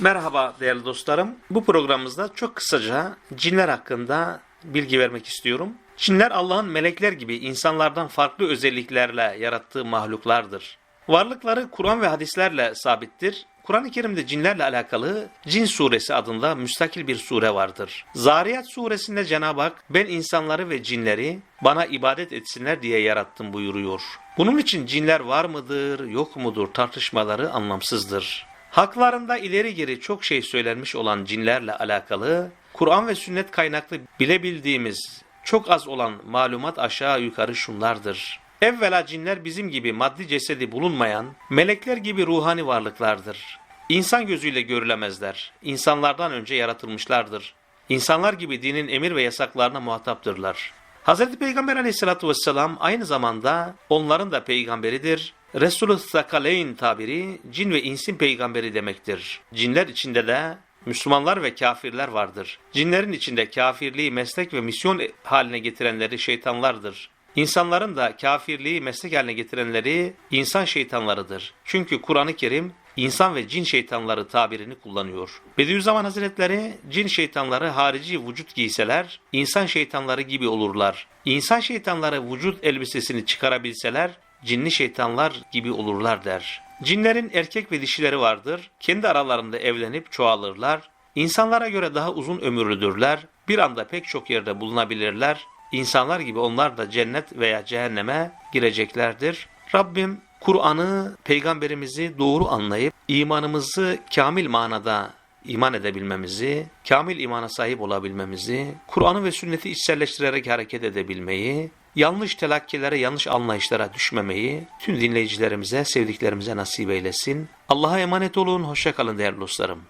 Merhaba değerli dostlarım. Bu programımızda çok kısaca cinler hakkında bilgi vermek istiyorum. Cinler Allah'ın melekler gibi insanlardan farklı özelliklerle yarattığı mahluklardır. Varlıkları Kur'an ve hadislerle sabittir. Kur'an-ı Kerim'de cinlerle alakalı Cin suresi adında müstakil bir sure vardır. Zariyat suresinde Cenab-ı Hak ben insanları ve cinleri bana ibadet etsinler diye yarattım buyuruyor. Bunun için cinler var mıdır yok mudur tartışmaları anlamsızdır. Haklarında ileri geri çok şey söylenmiş olan cinlerle alakalı Kur'an ve sünnet kaynaklı bilebildiğimiz çok az olan malumat aşağı yukarı şunlardır. Evvela cinler bizim gibi maddi cesedi bulunmayan, melekler gibi ruhani varlıklardır. İnsan gözüyle görülemezler. İnsanlardan önce yaratılmışlardır. İnsanlar gibi dinin emir ve yasaklarına muhataptırlar. Hz. Peygamber aleyhissalatü vesselam aynı zamanda onların da peygamberidir. Resulü Sakaleyn tabiri cin ve insin peygamberi demektir. Cinler içinde de Müslümanlar ve kafirler vardır. Cinlerin içinde kafirliği meslek ve misyon haline getirenleri şeytanlardır. İnsanların da kafirliği meslek haline getirenleri insan şeytanlarıdır. Çünkü Kur'an-ı Kerim insan ve cin şeytanları tabirini kullanıyor. Bediüzzaman Hazretleri cin şeytanları harici vücut giyseler insan şeytanları gibi olurlar. İnsan şeytanları vücut elbisesini çıkarabilseler cinli şeytanlar gibi olurlar der. Cinlerin erkek ve dişileri vardır. Kendi aralarında evlenip çoğalırlar. İnsanlara göre daha uzun ömürlüdürler. Bir anda pek çok yerde bulunabilirler. İnsanlar gibi onlar da cennet veya cehenneme gireceklerdir. Rabbim Kur'an'ı, peygamberimizi doğru anlayıp imanımızı kamil manada iman edebilmemizi, kamil imana sahip olabilmemizi, Kur'an'ı ve sünneti içselleştirerek hareket edebilmeyi, yanlış telakkilere, yanlış anlayışlara düşmemeyi tüm dinleyicilerimize, sevdiklerimize nasip eylesin. Allah'a emanet olun, hoşça kalın değerli dostlarım.